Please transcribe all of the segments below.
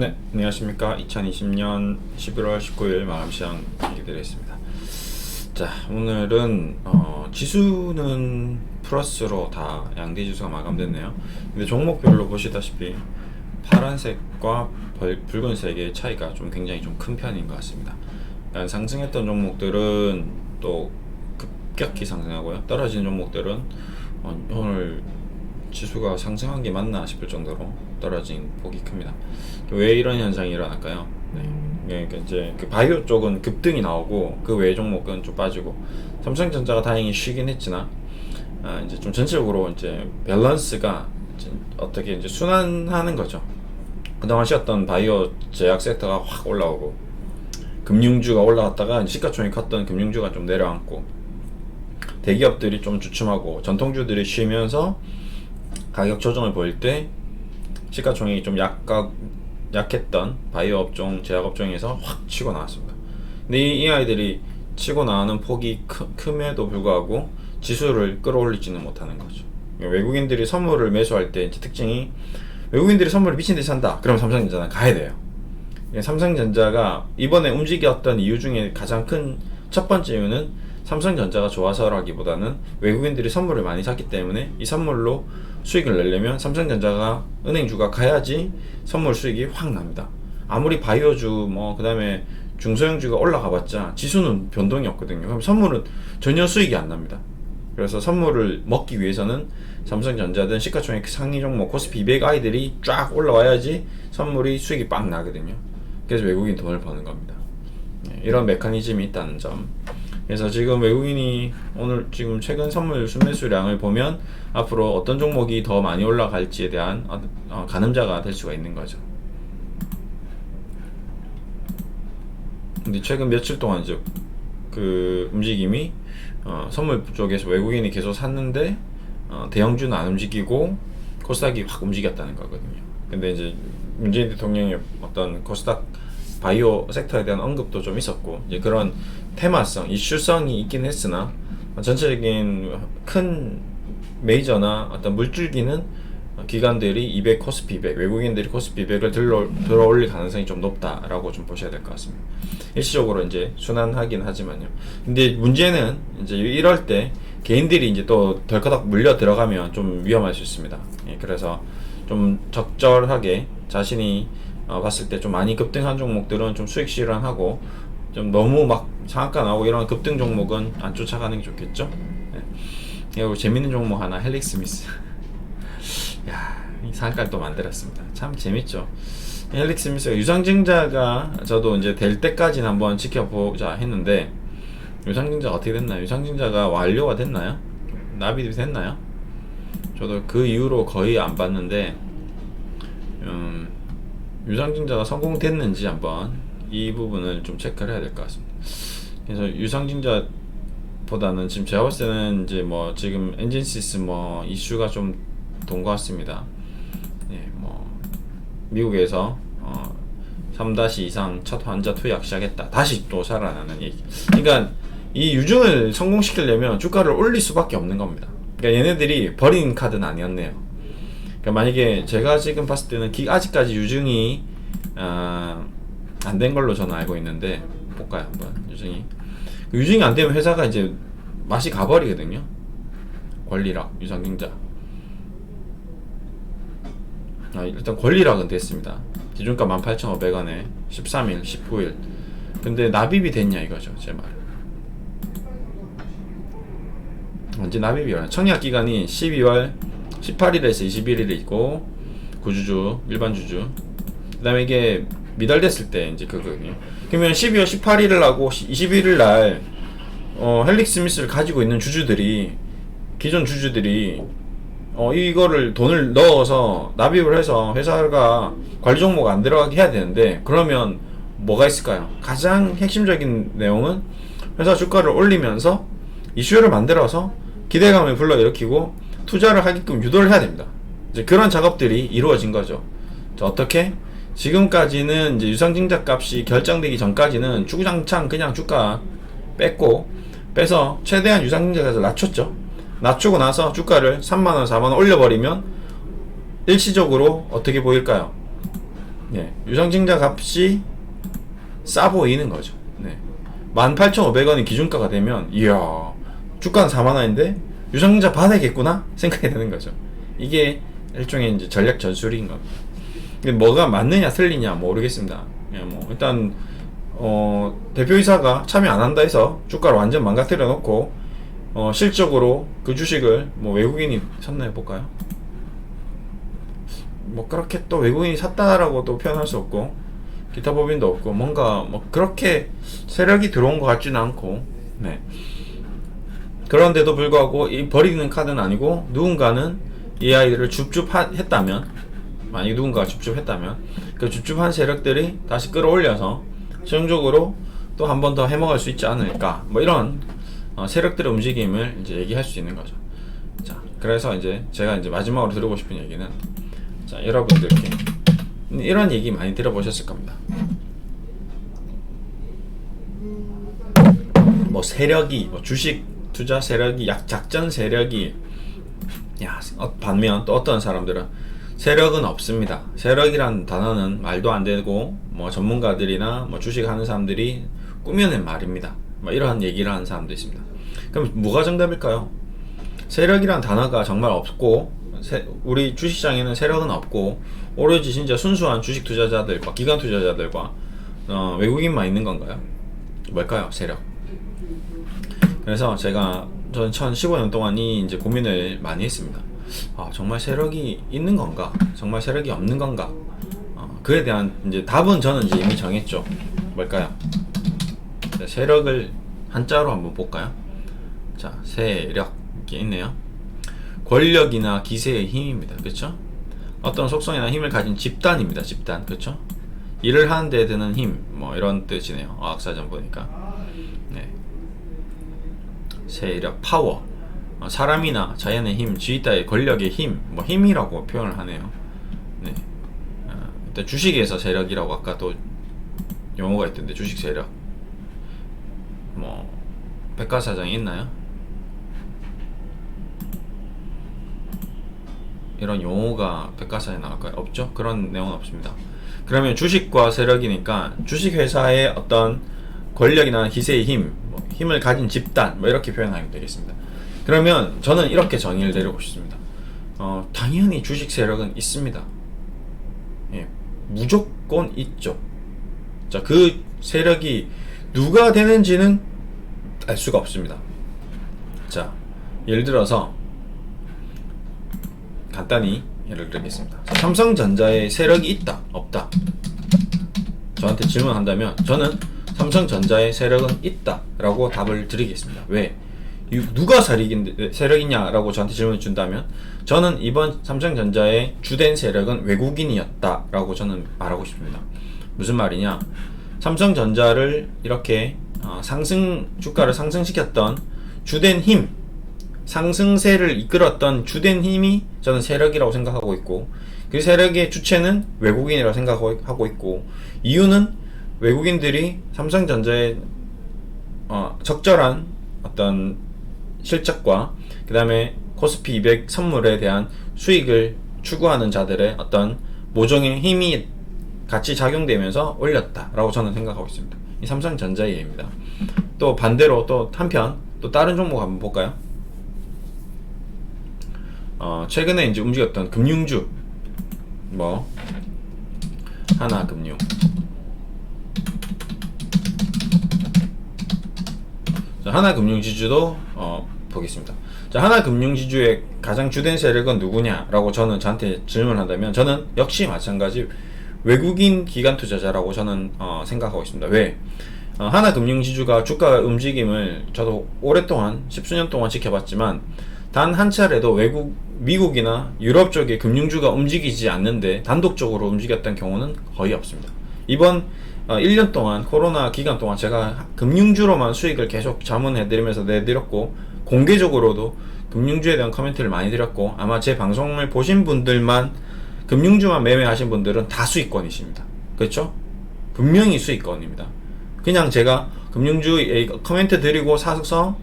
네, 안녕하십니까. 2020년 11월 19일 마감시장 얘기드리겠습니다. 자, 오늘은 어, 지수는 플러스로 다 양대 지수가 마감됐네요. 근데 종목별로 보시다시피 파란색과 벌, 붉은색의 차이가 좀 굉장히 좀 큰 편인 것 같습니다. 상승했던 종목들은 또 급격히 상승하고요. 떨어진 종목들은 어, 오늘 지수가 상승한 게 맞나 싶을 정도로 떨어진 폭이 큽니다. 왜 이런 현상이 일어날까요? 네. 그러니까 이제 그 바이오 쪽은 급등이 나오고 그 외 종목은 좀 빠지고 삼성전자가 다행히 쉬긴 했지만 아, 이제 좀 전체적으로 이제 밸런스가 이제 어떻게 이제 순환하는 거죠. 그동안 쉬었던 바이오 제약 섹터가 확 올라오고 금융주가 올라갔다가 시가총이 컸던 금융주가 좀 내려앉고 대기업들이 좀 주춤하고 전통주들이 쉬면서 가격 조정을 보일 때 시가총액이 좀 약각 약했던 바이오 업종, 제약 업종에서 확 치고 나왔습니다. 근데 이, 이 아이들이 치고 나오는 폭이 크, 큼에도 불구하고 지수를 끌어올리지는 못하는 거죠. 외국인들이 선물을 매수할 때 이제 특징이 외국인들이 선물을 미친 듯이 산다. 그럼 삼성전자는 가야 돼요. 삼성전자가 이번에 움직였던 이유 중에 가장 큰 첫 번째 이유는 삼성전자가 좋아서라기보다는 외국인들이 선물을 많이 샀기 때문에 이 선물로 수익을 내려면 삼성전자가 은행주가 가야지 선물 수익이 확 납니다. 아무리 바이오주 뭐 그다음에 중소형주가 올라가봤자 지수는 변동이 없거든요. 그럼 선물은 전혀 수익이 안 납니다. 그래서 선물을 먹기 위해서는 삼성전자든 시가총액 상위 종목 코스피 200 아이들이 쫙 올라와야지 선물이 수익이 빵 나거든요. 그래서 외국인 돈을 버는 겁니다. 네, 이런 메커니즘이 있다는 점. 그래서 지금 외국인이 오늘 지금 최근 선물 순매수량을 보면 앞으로 어떤 종목이 더 많이 올라갈지에 대한 어, 어, 가늠자가 될 수가 있는 거죠. 근데 최근 며칠 동안 이제 그 움직임이 어, 선물 쪽에서 외국인이 계속 샀는데 어, 대형주는 안 움직이고 코스닥이 확 움직였다는 거거든요. 근데 이제 문재인 대통령의 어떤 코스닥 바이오 섹터에 대한 언급도 좀 있었고 이제 그런 테마성, 이슈성이 있긴 했으나 전체적인 큰 메이저나 어떤 물줄기는 기관들이 200 코스피 200 외국인들이 코스피 200을 들어, 들어 올릴 가능성이 좀 높다라고 좀 보셔야 될 것 같습니다. 일시적으로 이제 순환하긴 하지만요. 근데 문제는 이제 이럴 때 개인들이 이제 또 덜커덕 물려 들어가면 좀 위험할 수 있습니다. 예, 그래서 좀 적절하게 자신이 어, 봤을 때 좀 많이 급등한 종목들은 좀 수익 실현하고 좀 너무 막 상한가 나오고 이런 급등 종목은 안 쫓아가는 게 좋겠죠. 네. 그리고 재밌는 종목 하나 헬릭 스미스. 야, 이 상한가를 또 만들었습니다. 참 재밌죠. 헬릭 스미스가 유상증자가 저도 이제 될 때까지는 한번 지켜보자 했는데 유상증자 어떻게 됐나요? 유상증자가 완료가 됐나요? 납입이 됐나요? 저도 그 이후로 거의 안 봤는데 음, 유상증자가 성공됐는지 한번 이 부분을 좀 체크를 해야 될 것 같습니다. 그래서 유상증자 보다는 지금 제가 봤을 때는 이제 뭐 지금 엔진시스 뭐 이슈가 좀 돈 것 같습니다. 네, 뭐 미국에서 어, 3다시 이상 첫 환자 투약 시작했다. 다시 또 살아나는 얘기. 그러니까 이 유증을 성공시키려면 주가를 올릴 수밖에 없는 겁니다. 그러니까 얘네들이 버린 카드는 아니었네요. 그러니까 만약에 제가 지금 봤을 때는 기, 아직까지 유증이 어, 안 된 걸로 저는 알고 있는데 볼까요 한번 유증이 그 유증이 안 되면 회사가 이제 맛이 가버리거든요. 권리락 유상증자. 아, 일단 권리락은 됐습니다. 기준가 18,500원에 13일, 19일. 근데 납입이 됐냐 이거죠, 제 말. 언제 납입이 요 청약 기간이 12월 18일에서 21일에 있고 구주주, 일반 주주. 그 다음에 이게 미달됐을 때 이제 그거든요. 그러면 12월 18일을 하고 21일 날 어, 헬릭 스미스를 가지고 있는 주주들이 기존 주주들이 어, 이거를 돈을 넣어서 납입을 해서 회사가 관리 종목 안 들어가게 해야 되는데 그러면 뭐가 있을까요? 가장 핵심적인 내용은 회사 주가를 올리면서 이슈를 만들어서 기대감을 불러일으키고 투자를 하게끔 유도를 해야 됩니다. 이제 그런 작업들이 이루어진 거죠. 자, 어떻게? 지금까지는 이제 유상증자 값이 결정되기 전까지는 주구장창 그냥 주가 뺐고 빼서 최대한 유상증자를 낮췄죠. 낮추고 나서 주가를 3만원, 4만원 올려버리면 일시적으로 어떻게 보일까요? 네, 유상증자 값이 싸 보이는 거죠. 네. 18,500원이 기준가가 되면 이야 주가는 4만 원인데 유상증자 받아야겠구나 생각이 드는 거죠. 이게 일종의 이제 전략 전술인 겁니다. 뭐가 맞느냐 틀리냐 모르겠습니다. 예, 뭐 일단 어, 대표이사가 참여 안 한다 해서 주가를 완전 망가뜨려 놓고 어, 실적으로 그 주식을 뭐 외국인이 샀나요 볼까요? 뭐 그렇게 또 외국인이 샀다라고도 표현할 수 없고 기타 법인도 없고 뭔가 뭐 그렇게 세력이 들어온 것 같지는 않고 네. 그런데도 불구하고 이 버리는 카드는 아니고 누군가는 이 아이들을 줍줍 했다면 만약 누군가가 줍줍했다면 그 줍줍한 세력들이 다시 끌어올려서 최종적으로 또 한 번 더 해먹을 수 있지 않을까 뭐 이런 어, 세력들의 움직임을 이제 얘기할 수 있는 거죠. 자 그래서 이제 제가 이제 마지막으로 드리고 싶은 얘기는 자 여러분들께 이런 얘기 많이 들어보셨을 겁니다. 뭐 세력이 뭐 주식 투자 세력이 약 작전 세력이 야 어, 반면 또 어떤 사람들은 세력은 없습니다. 세력이란 단어는 말도 안 되고 뭐 전문가들이나 뭐 주식하는 사람들이 꾸며낸 말입니다. 뭐 이러한 얘기를 하는 사람도 있습니다. 그럼 뭐가 정답일까요? 세력이란 단어가 정말 없고 세, 우리 주식시장에는 세력은 없고 오로지 진짜 순수한 주식 투자자들과 기관 투자자들과 어, 외국인만 있는 건가요? 뭘까요? 세력. 그래서 제가 전 2015년 동안 이 이제 고민을 많이 했습니다. 아, 정말 세력이 있는 건가? 정말 세력이 없는 건가? 어, 그에 대한 이제 답은 저는 이제 이미 정했죠. 뭘까요? 자, 세력을 한자로 한번 볼까요? 자, 세력 이렇게 있네요. 권력이나 기세의 힘입니다. 그렇죠? 어떤 속성이나 힘을 가진 집단입니다. 집단. 그렇죠? 일을 하는 데 드는 힘, 뭐 이런 뜻이네요. 어학사전 보니까. 네. 세력, 파워. 어, 사람이나 자연의 힘, 따위 권력의 힘, 뭐 힘이라고 표현을 하네요. 네. 어, 일단 주식에서 세력이라고 아까 또 용어가 있던데 주식 세력. 뭐 백과사전이 있나요? 이런 용어가 백과사에 나올까요? 없죠? 그런 내용은 없습니다. 그러면 주식과 세력이니까 주식회사의 어떤 권력이나 기세의 힘, 뭐 힘을 가진 집단, 뭐 이렇게 표현하면 되겠습니다. 그러면 저는 이렇게 정의를 내리고 싶습니다. 어, 당연히 주식 세력은 있습니다. 예, 무조건 있죠. 자, 그 세력이 누가 되는지는 알 수가 없습니다. 자, 예를 들어서 간단히 예를 들겠습니다. 삼성전자에 세력이 있다, 없다. 저한테 질문한다면 저는 삼성전자에 세력은 있다라고 답을 드리겠습니다. 왜? 누가 세력인, 세력이냐라고 저한테 질문을 준다면 저는 이번 삼성전자의 주된 세력은 외국인이었다라고 저는 말하고 싶습니다. 무슨 말이냐? 삼성전자를 이렇게 어, 상승 주가를 상승시켰던 주된 힘, 상승세를 이끌었던 주된 힘이 저는 세력이라고 생각하고 있고 그 세력의 주체는 외국인이라고 생각하고 있고 이유는 외국인들이 삼성전자의 어, 적절한 어떤 실적과 그 다음에 코스피 200 선물에 대한 수익을 추구하는 자들의 어떤 모종의 힘이 같이 작용되면서 올렸다라고 저는 생각하고 있습니다. 이 삼성전자의 예입니다. 또 반대로 또 한편 또 다른 종목 한번 볼까요? 어, 최근에 이제 움직였던 금융주 뭐 하나 금융 자, 하나 금융지주도 어, 보겠습니다. 자, 하나금융지주의 가장 주된 세력은 누구냐라고 저는 저한테 질문한다면 저는 역시 마찬가지 외국인 기관 투자자라고 저는 어, 생각하고 있습니다. 왜? 어, 하나금융지주가 주가 움직임을 저도 오랫동안 십수년 동안 지켜봤지만 단 한 차례도 외국 미국이나 유럽 쪽의 금융주가 움직이지 않는데 단독적으로 움직였던 경우는 거의 없습니다. 이번 어, 1년 동안 코로나 기간 동안 제가 금융주로만 수익을 계속 자문해드리면서 내드렸고 공개적으로도 금융주에 대한 커멘트를 많이 드렸고 아마 제 방송을 보신 분들만 금융주만 매매하신 분들은 다 수익권이십니다. 그렇죠? 분명히 수익권입니다. 그냥 제가 금융주에 커멘트 드리고 사서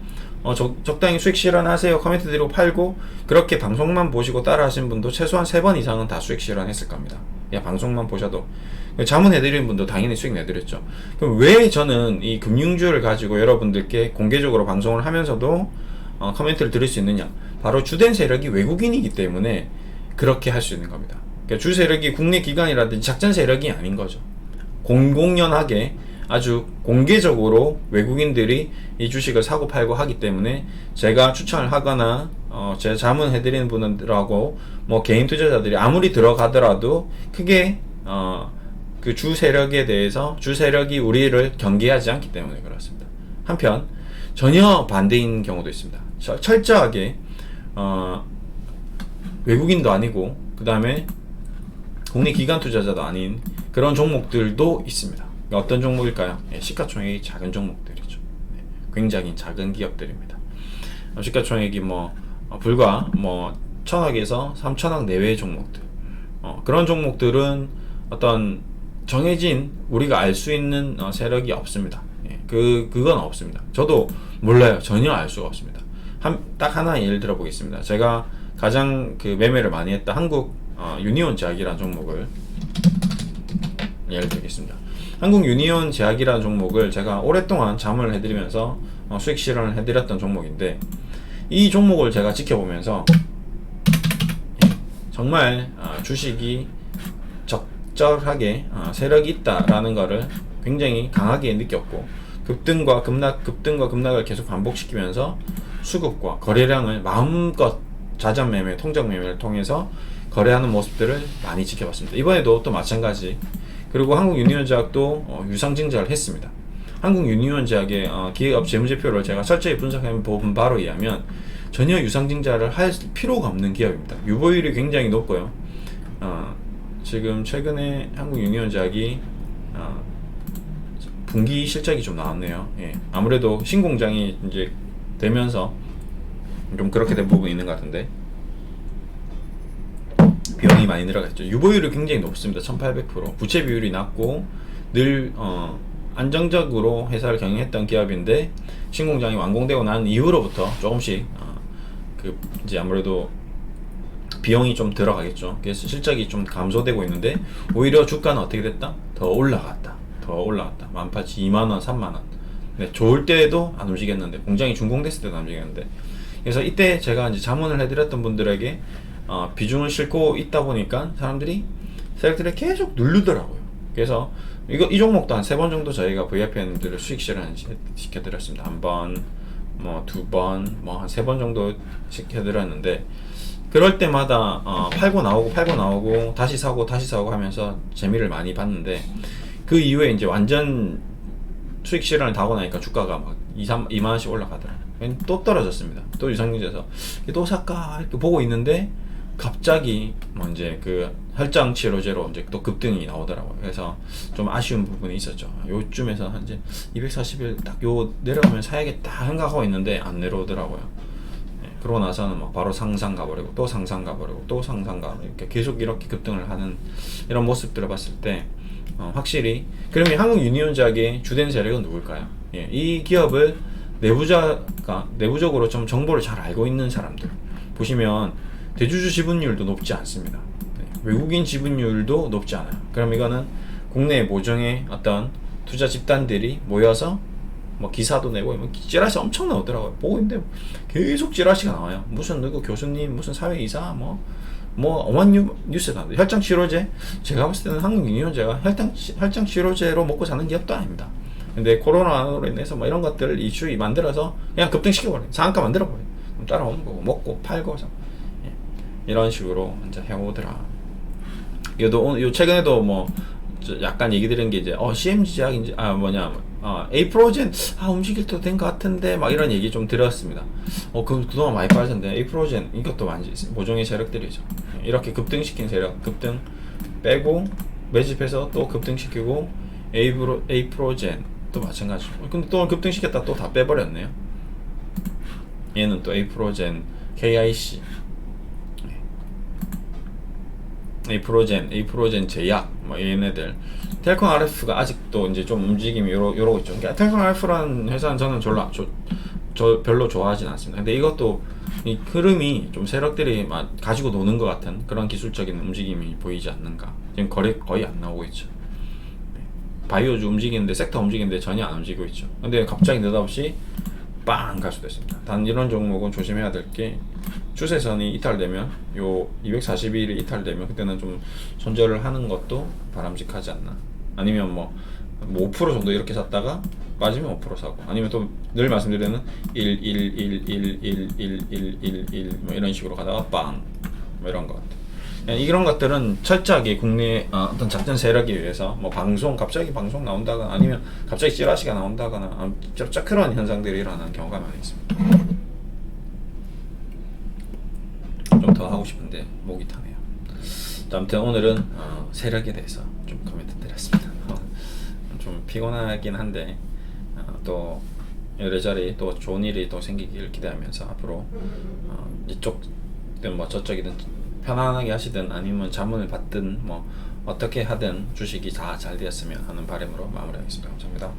어, 적, 적당히 수익 실현하세요 커멘트 드리고 팔고 그렇게 방송만 보시고 따라 하신 분도 최소한 세번 이상은 다 수익 실현했을 겁니다. 그냥 방송만 보셔도 자문해드리는 분도 당연히 수익 내드렸죠. 그럼 왜 저는 이 금융주를 가지고 여러분들께 공개적으로 방송을 하면서도 어, 코멘트를 드릴 수 있느냐? 바로 주된 세력이 외국인이기 때문에 그렇게 할 수 있는 겁니다. 그러니까 주 세력이 국내 기관이라든지 작전 세력이 아닌 거죠. 공공연하게 아주 공개적으로 외국인들이 이 주식을 사고 팔고 하기 때문에 제가 추천을 하거나 어, 제가 자문해드리는 분들하고 뭐 개인 투자자들이 아무리 들어가더라도 크게 어, 그 주 세력에 대해서 주 세력이 우리를 경계하지 않기 때문에 그렇습니다. 한편 전혀 반대인 경우도 있습니다. 철- 철저하게 어, 외국인도 아니고 그 다음에 국내 기관 투자자도 아닌 그런 종목들도 있습니다. 그러니까 어떤 종목일까요? 예, 시가총액이 작은 종목들이죠. 네, 굉장히 작은 기업들입니다. 어, 시가총액이 뭐 어, 불과 뭐 천억에서 삼천억 내외의 종목들. 어, 그런 종목들은 어떤 정해진 우리가 알 수 있는 어, 세력이 없습니다. 예, 그 그건 없습니다. 저도 몰라요. 전혀 알 수가 없습니다. 한, 딱 하나 예를 들어 보겠습니다. 제가 가장 그 매매를 많이 했다 한국 어, 유니온 제약이라는 종목을 예를 들겠습니다. 한국 유니온 제약이라는 종목을 제가 오랫동안 잠을 해드리면서 어, 수익 실현을 해드렸던 종목인데 이 종목을 제가 지켜보면서 예, 정말 어, 주식이 적절하게 어, 세력이 있다라는 것을 굉장히 강하게 느꼈고 급등과 급락 급등과 급락을 계속 반복시키면서 수급과 거래량을 마음껏 자전 매매, 통장 매매를 통해서 거래하는 모습들을 많이 지켜봤습니다. 이번에도 또 마찬가지. 그리고 한국 유니온 제약도 어, 유상증자를 했습니다. 한국 유니온 제약의 어, 기업 재무제표를 제가 철저히 분석해 본 바로 의하면 전혀 유상증자를 할 필요가 없는 기업입니다. 유보율이 굉장히 높고요. 어, 지금 최근에 한국 유니온제약이 어, 분기 실적이 좀 나왔네요. 예. 아무래도 신공장이 이제 되면서 좀 그렇게 된 부분이 있는 것 같은데 비용이 많이 늘어갔죠. 유보율이 굉장히 높습니다. 1800%. 부채 비율이 낮고 늘 어, 안정적으로 회사를 경영했던 기업인데 신공장이 완공되고 난 이후로부터 조금씩 어, 그 이제 아무래도 비용이 좀 들어가겠죠. 그래서 실적이 좀 감소되고 있는데 오히려 주가는 어떻게 됐다? 더 올라갔다. 더 올라갔다. 만파치 2만 원, 3만 원. 네, 좋을 때에도 안 움직였는데 공장이 준공됐을 때도 안 움직였는데 그래서 이때 제가 이제 자문을 해드렸던 분들에게 어, 비중을 싣고 있다 보니까 사람들이 세력들을 계속 누르더라고요. 그래서 이거 이 종목도 한 세 번 정도 저희가 VIP들을 수익 실현 시켜드렸습니다. 한 번, 뭐 두 번, 뭐 한 세 번 정도 시켜드렸는데 그럴 때마다 어, 팔고 나오고 팔고 나오고 다시 사고 다시 사고 하면서 재미를 많이 봤는데 그 이후에 이제 완전 수익 실현을 다 하고 나니까 주가가 막 2, 3, 2만 원씩 올라가더라고요. 또 떨어졌습니다. 또 유상증자에서 또 살까 이렇게 보고 있는데 갑자기 뭐 이제 그 혈장 치료제로 이제 또 급등이 나오더라고요. 그래서 좀 아쉬운 부분이 있었죠. 요쯤에서 한 이제 240일 딱 요 내려가면 사야겠다 생각하고 있는데 안 내려오더라고요. 예, 그러고 나서는 막 바로 상상 가버리고 또 상상 가버리고 또 상상 가버리고 이렇게 계속 이렇게 급등을 하는 이런 모습들을 봤을 때 어, 확실히 그러면 한국 유니온작의 주된 세력은 누굴까요? 예, 이 기업을 내부자가 내부적으로 좀 정보를 잘 알고 있는 사람들 보시면 대주주 지분율도 높지 않습니다. 네, 외국인 지분율도 높지 않아요. 그럼 이거는 국내 모종의 어떤 투자 집단들이 모여서 뭐 기사도 내고 뭐 찌라시 엄청 나오더라고요. 보고 있는데 계속 찌라시가 나와요. 무슨 누구 교수님, 무슨 사회이사, 뭐, 뭐, 어만 뉴, 뉴스에 나와요. 혈장 치료제? 제가 봤을 때는 한국 유니온제가 치- 혈장 치료제로 먹고 사는 기업도 아닙니다. 근데 코로나로 인해서 뭐 이런 것들을 이슈 만들어서 그냥 급등시켜버려요. 상한가 만들어버려요. 따라오는 거고, 먹고, 팔고, 사- 예. 이런 식으로 이제 해오더라. 오늘, 요 최근에도 뭐, 저 약간 얘기 드린 게 이제, 어, CMG 제약인지, 아, 뭐냐, 아, 에이프로젠, 아, 움직일 때 된 것 같은데, 막 이런 얘기 좀 들었습니다. 어, 그, 그동안 많이 빠졌는데, 에이프로젠, 이것도 많이, 모종의 세력들이죠. 이렇게 급등시킨 세력, 급등 빼고, 매집해서 또 급등시키고, 에이프로, 에이프로젠, 또 마찬가지고. 근데 또 급등시켰다 또 다 빼버렸네요. 얘는 또 에이프로젠, KIC, 에이프로젠, 에이프로젠 제약, 뭐 얘네들. 텔콘 RF가 아직도 이제 좀 움직임이 요러, 요러고 있죠. 그러니까 텔콘 RF라는 회사는 저는 별로, 저, 저 별로 좋아하진 않습니다. 근데 이것도 이 흐름이 좀 세력들이 막 가지고 노는 것 같은 그런 기술적인 움직임이 보이지 않는가. 지금 거래 거의 안 나오고 있죠. 네. 바이오주 움직이는데 섹터 움직이는데 전혀 안 움직이고 있죠. 근데 갑자기 느닷없이 빵 갈 수도 있습니다. 단 이런 종목은 조심해야 될 게 추세선이 이탈되면 요 241이 이탈되면 그때는 좀 손절을 하는 것도 바람직하지 않나. 아니면 뭐, 뭐 5% 정도 이렇게 샀다가 빠지면 5% 사고 아니면 또 늘 말씀드리는 1 1 1 1 1 1 1 1 1 뭐 이런 식으로 가다가 빵 뭐 이런 것. 그냥 이런 것들은 철저하게 국내 어, 어떤 작전 세력에 의해서 뭐 방송 갑자기 방송 나온다거나 아니면 갑자기 찌라시가 나온다거나 아, 쩍쩍 그런 현상들이 일어나는 경우가 많이 있습니다. 좀 더 하고 싶은데 목이 타네요. 자, 아무튼 오늘은 어, 세력에 대해서 좀 코멘트 드렸습니다. 어, 좀 피곤하긴 한데 어, 또 이래저래 또 좋은 일이 또 생기길 기대하면서 앞으로 어, 이쪽든 뭐 저쪽이든 편안하게 하시든 아니면 자문을 받든 뭐 어떻게 하든 주식이 다 잘 되었으면 하는 바람으로 마무리하겠습니다. 감사합니다.